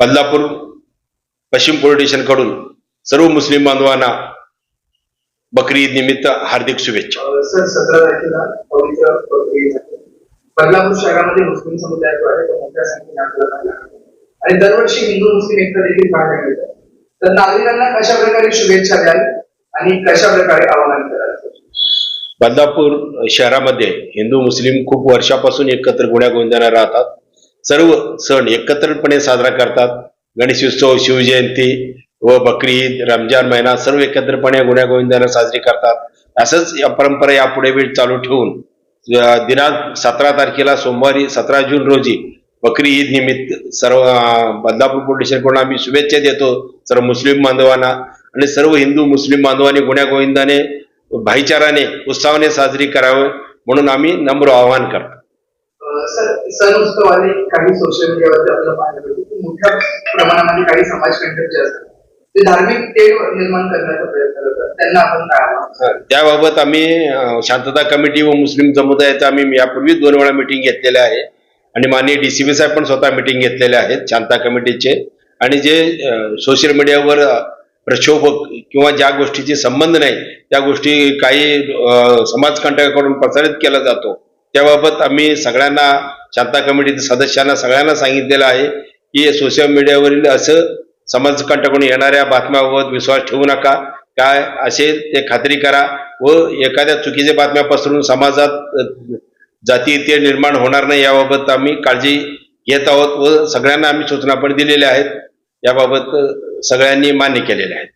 बदलापूर पश्चिम पोलीस स्टेशनकडून सर्व मुस्लिम बांधवांना बकरी ईद निमित्त हार्दिक शुभेच्छा. बदलापूर शहरामध्ये मुस्लिम मोठ्या संख्येने. आणि दरवर्षी हिंदू मुस्लिम एकता देखील पाहायला मिळतं तर नागरिकांना कशा प्रकारे शुभेच्छा द्याल आणि कशा प्रकारे आवाहन कराल बदलापूर शहरामध्ये हिंदू मुस्लिम खूप वर्षापासून एकत्र गुण्या गोविंदाने राहतात सर्व सण एकत्रितपणे साजरा करतात. गणेशोत्सव शिवजयंती व बकरी ईद रमजान महिना सर्व एकत्रितपणे गुण्या गोविंदाने साजरी करतात. असंच या परंपरा यापुढे वेळ चालू ठेवून दिनांक सतरा तारखेला सोमवारी सतरा जून रोजी बकरी ईद निमित्त सर्व बदलापूर पोलीस आम्ही शुभेच्छा देतो. सर्व मुस्लिम बांधवांना आणि सर्व हिंदू मुस्लिम बांधवांनी गुण्या गोविंदाने भाईचाराने उत्साहाने साजरी करावे म्हणून आम्ही नम्र आवाहन करतो. सण उत्सवाने काही सोशल मीडियावरती आपल्याला पाहायला मिळतो. की मोठ्या प्रमाणामध्ये काही समाजकंटक जे असतात ते धार्मिक तेढ निर्माण करण्याचा प्रयत्न करतात. त्यांना आपण टाळावा. त्याबाबत आम्ही शांतता कमिटी व मुस्लिम समुदायाचा आम्ही यापूर्वीच दोन वेळा मिटिंग घेतलेल्या आहे. आणि माननीय डीसीबी साहेब पण स्वतः मिटिंग घेतलेले आहेत शांता कमिटीचे. आणि जे सोशल मीडियावर प्रक्षोभक किंवा ज्या गोष्टीचे संबंध नाही त्या गोष्टी काही समाजकंटकाकडून प्रसारित केला जातो. त्याबाबत आम्ही सगळ्यांना शांता कमिटीच्या सदस्यांना सगळ्यांना सांगितलेलं आहे की सोशल मीडियावरील असं समाजकंटकडून येणाऱ्या बातम्याबाबत विश्वास ठेवू नका. काय असे ते खात्री करा व एखाद्या चुकीच्या बातम्या पसरून समाजात जातीय जाती ते निर्माण होणार नाही याबाबत आम्ही काळजी घेत आहोत व सगळ्यांना आम्ही सूचना पण दिलेल्या आहेत. याबाबत सगळ्यांनी मान्य केलेल्या आहेत.